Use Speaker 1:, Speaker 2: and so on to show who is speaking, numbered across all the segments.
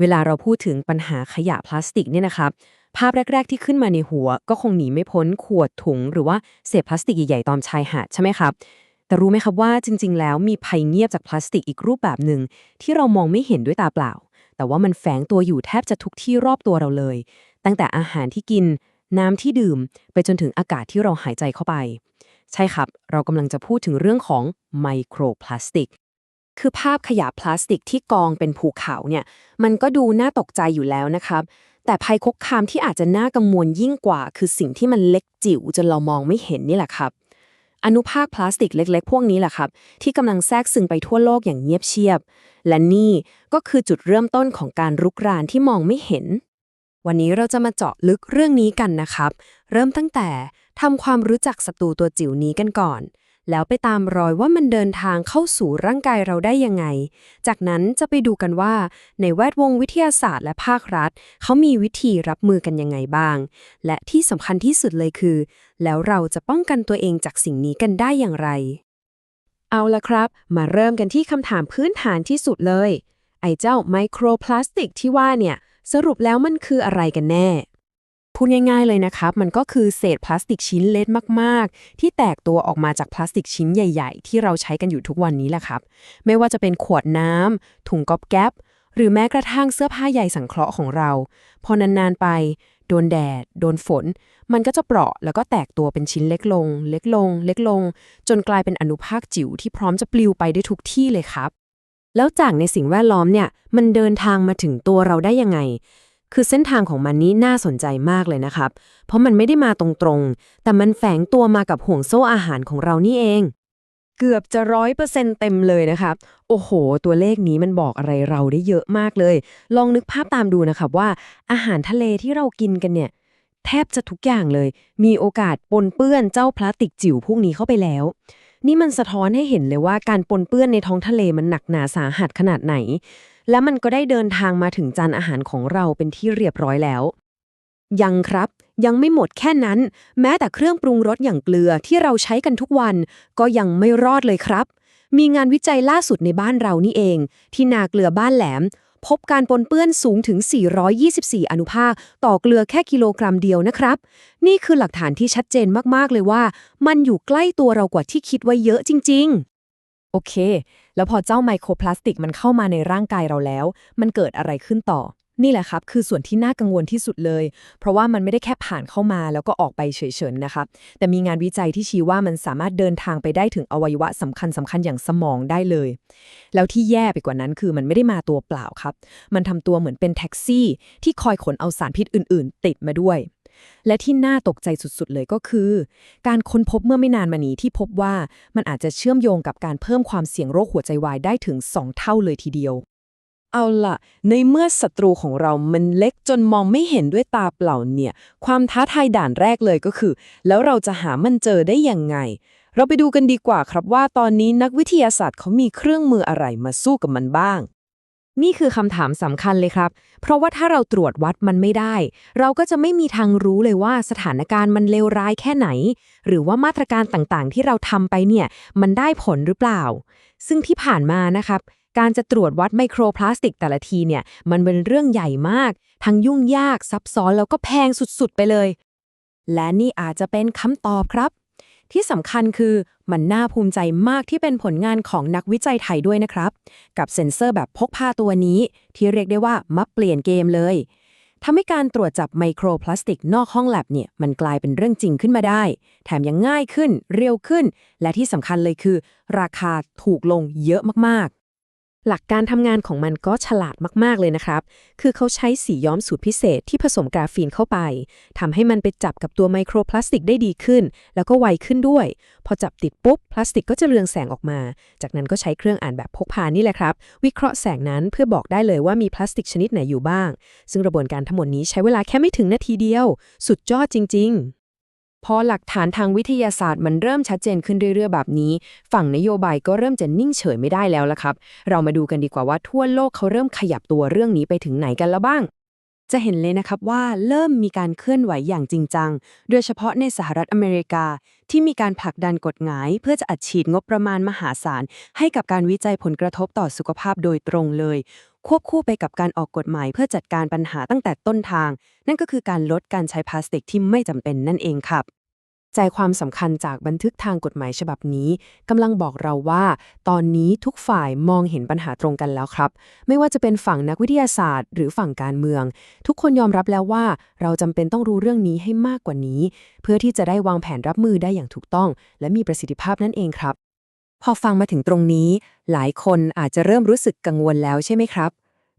Speaker 1: เวลาเราพูดถึงปัญหาขยะพลาสติกเนี่ยนะครับ ภาพแรก ๆ ที่ขึ้นมาในหัว ก็คงหนีไม่พ้นขวดถุง หรือว่าเศษพลาสติกใหญ่ๆตามชายหาดใช่ไหมครับ แต่รู้ไหมครับว่าจริง ๆ แล้วมีภัยเงียบจากพลาสติกอีกรูปแบบหนึ่งที่เรามองไม่เห็นด้วยตาเปล่า แต่ว่ามันแฝงตัวอยู่แทบจะทุกที่รอบตัวเราเลย ตั้งแต่อาหารที่กิน น้ำที่ดื่ม ไปจนถึงอากาศที่เราหายใจเข้าไป ใช่ครับ เรากำลังจะพูดถึงเรื่องของไมโครพลาสติก คือภาพขยะพลาสติกที่กองเป็นภูเขาเนี่ย มันก็ดูน่าตกใจอยู่แล้วนะครับ แต่ภัยคุกคามที่อาจจะน่ากังวลยิ่งกว่า คือสิ่งที่มันเล็กจิ๋วจนเรามองไม่เห็นนี่แหละครับ อนุภาคพลาสติกเล็ก ๆ พวกนี้แหละครับ ที่กำลังแทรกซึมไปทั่วโลกอย่างเงียบเชียบ และนี่ก็คือจุดเริ่มต้นของการรุกรานที่มองไม่เห็น วันนี้เราจะมาเจาะลึกเรื่องนี้กันนะครับ เริ่มตั้งแต่ทำความรู้จักศัตรูตัวจิ๋วนี้กันก่อน แล้วไปตามรอยว่ามันเดินทางเข้าสู่ร่างกายเราได้ยังไง จากนั้นจะไปดูกันว่า ในแวดวงวิทยาศาสตร์และภาครัฐ เขามีวิธีรับมือกันยังไงบ้าง และที่สำคัญที่สุดเลยคือ แล้วเราจะป้องกันตัวเองจากสิ่งนี้กันได้อย่างไร เอาละครับ มาเริ่มกันที่คำถามพื้นฐานที่สุดเลย ไอ้เจ้าไมโครพลาสติกที่ว่าเนี่ย สรุปแล้วมันคืออะไรกันแน่ พูดง่ายๆเลยนะครับ มันก็คือเศษพลาสติกชิ้นเล็กมากๆ ที่แตกตัวออกมาจากพลาสติกชิ้นใหญ่ๆ ที่เราใช้กันอยู่ทุกวันนี้แหละครับ ไม่ว่าจะเป็นขวดน้ำถุงก๊อบแก๊ปหรือแม้กระทั่งเสื้อผ้าใหญ่สังเคราะห์ของเรา พอนานๆไปโดนแดด โดนฝน มันก็จะเปราะแล้วก็แตกตัวเป็นชิ้นเล็กลง เล็กลง เล็กลง จนกลายเป็นอนุภาคจิ๋วที่พร้อมจะปลิวไปได้ทุกที่เลยครับ แล้วจากในสิ่งแวดล้อมเนี่ย มันเดินทางมาถึงตัวเราได้ยังไง คือเส้นทางของมันนี้น่าสนใจมากเลยนะครับ เพราะมันไม่ได้มาตรงๆ แต่มันแฝงตัวมากับห่วงโซ่อาหารของเรานี่เอง เกือบจะร้อยเปอร์เซ็นต์เต็มเลยนะครับ โอ้โห ตัวเลขนี้มันบอกอะไรเราได้เยอะมากเลย ลองนึกภาพตามดูนะครับว่าอาหารทะเลที่เรากินกันเนี่ย แทบจะทุกอย่างเลย มีโอกาสปนเปื้อนเจ้าพลาสติกจิ๋วพวกนี้เข้าไปแล้วนี่มันสะท้อนให้เห็นเลยว่าการปนเปื้อนในท้องทะเลมันหนักหนาสาหัสขนาดไหน และมันก็ได้เดินทางมาถึงจานอาหารของเราเป็นที่เรียบร้อยแล้ว ยังครับ ยังไม่หมดแค่นั้น แม้แต่เครื่องปรุงรสอย่างเกลือที่เราใช้กันทุกวัน ก็ยังไม่รอดเลยครับ มีงานวิจัยล่าสุดในบ้านเรานี่เอง ที่นาเกลือบ้านแหลม พบการปนเปื้อนสูงถึง 424 อนุภาค ต่อเกลือแค่กิโลกรัมเดียวนะครับ นี่คือหลักฐานที่ชัดเจนมากๆเลยว่า มันอยู่ใกล้ตัวเรากว่าที่คิดไว้เยอะจริง ๆ โอเค แล้วพอเจ้าไมโครพลาสติกมันเข้ามาในร่างกายเราแล้ว มันเกิดอะไรขึ้นต่อ นี่แหละครับ คือส่วนที่น่ากังวลที่สุดเลย เพราะว่ามันไม่ได้แค่ผ่านเข้ามาแล้วก็ออกไปเฉยๆนะครับ แต่มีงานวิจัยที่ชี้ว่ามันสามารถเดินทางไปได้ถึงอวัยวะสำคัญสำคัญอย่างสมองได้เลย แล้วที่แย่ไปกว่านั้นคือมันไม่ได้มาตัวเปล่าครับ มันทำตัวเหมือนเป็นแท็กซี่ ที่คอยขนเอาสารพิษอื่น ๆ ติดมาด้วย และที่น่าตกใจสุดๆ เลยก็คือ การค้นพบเมื่อไม่นานมานี้ที่พบว่ามันอาจจะเชื่อมโยงกับการเพิ่มความเสี่ยงโรคหัวใจวายได้ถึง 2 เท่าเลยทีเดียว
Speaker 2: เอาล่ะ ในเมื่อศัตรูของเรามันเล็กจนมองไม่เห็นด้วยตาเปล่าเนี่ย ความท้าทายด่านแรกเลยก็คือ แล้วเราจะหามันเจอได้ยังไง เราไปดูกันดีกว่าครับว่าตอนนี้นักวิทยาศาสตร์เขามีเครื่องมืออะไรมาสู้กับมันบ้าง
Speaker 1: นี่คือคำถามสำคัญเลยครับ เพราะว่าถ้าเราตรวจวัดมันไม่ได้ เราก็จะไม่มีทางรู้เลยว่าสถานการณ์มันเลวร้ายแค่ไหน หรือว่ามาตรการต่างๆ ที่เราทำไปเนี่ย มันได้ผลหรือเปล่า ซึ่งที่ผ่านมานะครับ การจะตรวจวัดไมโครพลาสติกแต่ละทีเนี่ย มันเป็นเรื่องใหญ่มาก ทั้งยุ่งยากซับซ้อนแล้วก็แพงสุดๆไปเลย และนี่อาจจะเป็นคำตอบครับ ที่สำคัญคือมันน่าภูมิใจมากที่เป็นผลงานของนักวิจัยไทยด้วยนะครับ กับเซ็นเซอร์แบบพกพาตัวนี้ ที่เรียกได้ว่ามาเปลี่ยนเกมเลยทำให้การตรวจจับไมโครพลาสติกนอกห้องแลบเนี่ยมันกลายเป็นเรื่องจริงขึ้นมาได้ แถมยังง่ายขึ้น เร็วขึ้น และที่สำคัญเลยคือ ราคาถูกลงเยอะมาก หลักการทำงานของมันก็ฉลาดมากๆเลยนะครับ คือเขาใช้สีย้อมสูตรพิเศษที่ผสมกราฟีนเข้าไปทำให้มันไปจับกับตัวไมโครพลาสติกได้ดีขึ้น แล้วก็ไวขึ้นด้วย พอจับติดปุ๊บ พลาสติกก็จะเรืองแสงออกมา จากนั้นก็ใช้เครื่องอ่านแบบพกพานี่แหละครับ วิเคราะห์แสงนั้นเพื่อบอกได้เลยว่ามีพลาสติกชนิดไหนอยู่บ้าง ซึ่งกระบวนการทั้งหมดนี้ใช้เวลาแค่ไม่ถึงนาทีเดียว สุดยอดจริง ๆ พอหลักฐานทางวิทยาศาสตร์มันเริ่มชัดเจนขึ้นเรื่อยๆแบบนี้ ฝั่งนโยบายก็เริ่มจะนิ่งเฉยไม่ได้แล้วละครับ เรามาดูกันดีกว่าว่าทั่วโลกเขาเริ่มขยับตัวเรื่องนี้ไปถึงไหนกันแล้วบ้าง จะเห็นเลยนะครับว่าเริ่มมีการเคลื่อนไหวอย่างจริงจัง โดยเฉพาะในสหรัฐอเมริกา ที่มีการผลักดันกฎหมาย เพื่อจะอัดฉีดงบประมาณมหาศาล ให้กับการวิจัยผลกระทบต่อสุขภาพโดยตรงเลยควบคู่ไปกับการออกกฎหมายเพื่อจัดการปัญหาตั้งแต่ต้นทาง นั่นก็คือการลดการใช้พลาสติกที่ไม่จำเป็นนั่นเองครับ ใจความสำคัญจากบันทึกทางกฎหมายฉบับนี้กำลังบอกเราว่า ตอนนี้ทุกฝ่ายมองเห็นปัญหาตรงกันแล้วครับ ไม่ว่าจะเป็นฝั่งนักวิทยาศาสตร์ หรือฝั่งการเมือง ทุกคนยอมรับแล้วว่า เราจำเป็นต้องรู้เรื่องนี้ให้มากกว่านี้ เพื่อที่จะได้วางแผนรับมือได้อย่างถูกต้อง และมีประสิทธิภาพนั่นเองครับ พอฟังมาถึงตรงนี้ หลายคนอาจจะเริ่มรู้สึกกังวลแล้วใช่ไหมครับ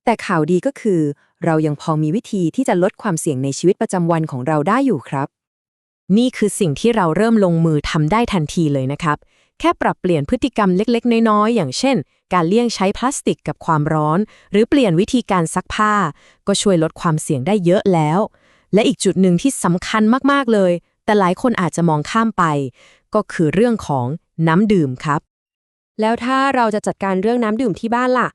Speaker 1: แต่ข่าวดีก็คือ เรายังพอมีวิธีที่จะลดความเสี่ยงในชีวิตประจำวันของเราได้อยู่ครับ นี่คือสิ่งที่เราเริ่มลงมือทำได้ทันทีเลยนะครับ แค่ปรับเปลี่ยนพฤติกรรมเล็กๆ น้อยๆ อย่างเช่น การเลี่ยงใช้พลาสติกกับความร้อน หรือเปลี่ยนวิธีการซักผ้า ก็ช่วยลดความเสี่ยงได้เยอะแล้ว และอีกจุดหนึ่งที่สำคัญมากๆเลย แต่หลายคนอาจจะมองข้ามไป ก็คือเรื่องของน้ำดื่มครับ แล้วถ้าเราจะจัดการเรื่องน้ำดื่มที่บ้านล่ะ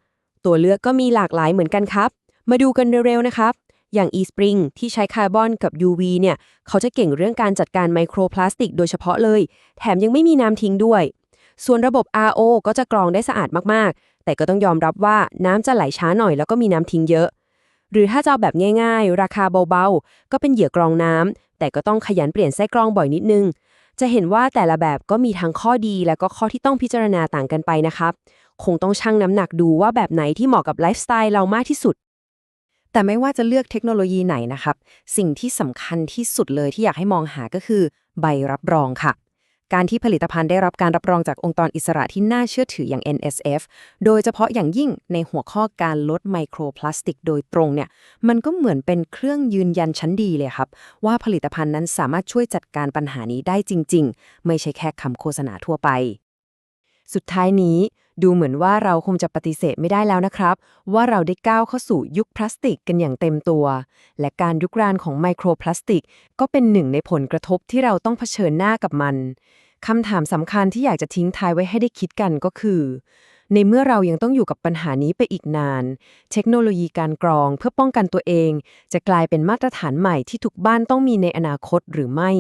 Speaker 1: ตัวเลือกก็มีหลากหลายเหมือนกันครับ มาดูกันเร็วๆนะครับ อย่าง eSpring ที่ใช้คาร์บอนกับ UV เนี่ย เขาจะเก่งเรื่องการจัดการไมโครพลาสติกโดยเฉพาะเลย แถมยังไม่มีน้ำทิ้งด้วย ส่วนระบบ RO ก็จะกรองได้สะอาดมากๆ แต่ก็ต้องยอมรับว่าน้ำจะไหลช้าหน่อยแล้วก็มีน้ำทิ้งเยอะ หรือถ้าจะเอาแบบง่ายๆ ราคาเบาๆ ก็เป็นเหยื่อกรองน้ำแต่ก็ต้องขยันเปลี่ยนไส้กรองบ่อยนิดนึง จะเห็นว่าแต่ละแบบก็มีทั้งข้อดีและก็ข้อที่ต้องพิจารณาต่างกันไปนะครับคงต้องชั่งน้ำหนักดูว่าแบบไหนที่เหมาะกับไลฟ์สไตล์เรามากที่สุด แต่ไม่ว่าจะเลือกเทคโนโลยีไหนนะครับ สิ่งที่สำคัญที่สุดเลยที่อยากให้มองหาก็คือ ใบรับรองค่ะการที่ผลิตภัณฑ์ได้รับการรับรองจากองค์กรอิสระที่น่าเชื่อถืออย่าง NSF โดยเฉพาะอย่างยิ่งในหัวข้อการลดไมโครพลาสติกโดยตรงเนี่ย มันก็เหมือนเป็นเครื่องยืนยันชั้นดีเลยครับ ว่าผลิตภัณฑ์นั้นสามารถช่วยจัดการปัญหานี้ได้จริง ๆ ไม่ใช่แค่คำโฆษณาทั่วไป สุดท้ายนี้ ดูเหมือนว่าเราคงจะปฏิเสธไม่ได้แล้วนะครับ ว่าเราได้ก้าวเข้าสู่ยุคพลาสติกกันอย่างเต็มตัว และการยุกรานของไมโครพลาสติก ก็เป็นหนึ่งในผลกระทบที่เราต้องเผชิญหน้ากับมันคำถามสำคัญที่อยากจะทิ้งท้ายไว้ให้ได้คิดกันก็คือ ในเมื่อเรายังต้องอยู่กับปัญหานี้ไปอีกนาน เทคโนโลยีการกรองเพื่อป้องกันตัวเอง จะกลายเป็นมาตรฐานใหม่ที่ทุกบ้านต้องมีในอนาคตหรือไม่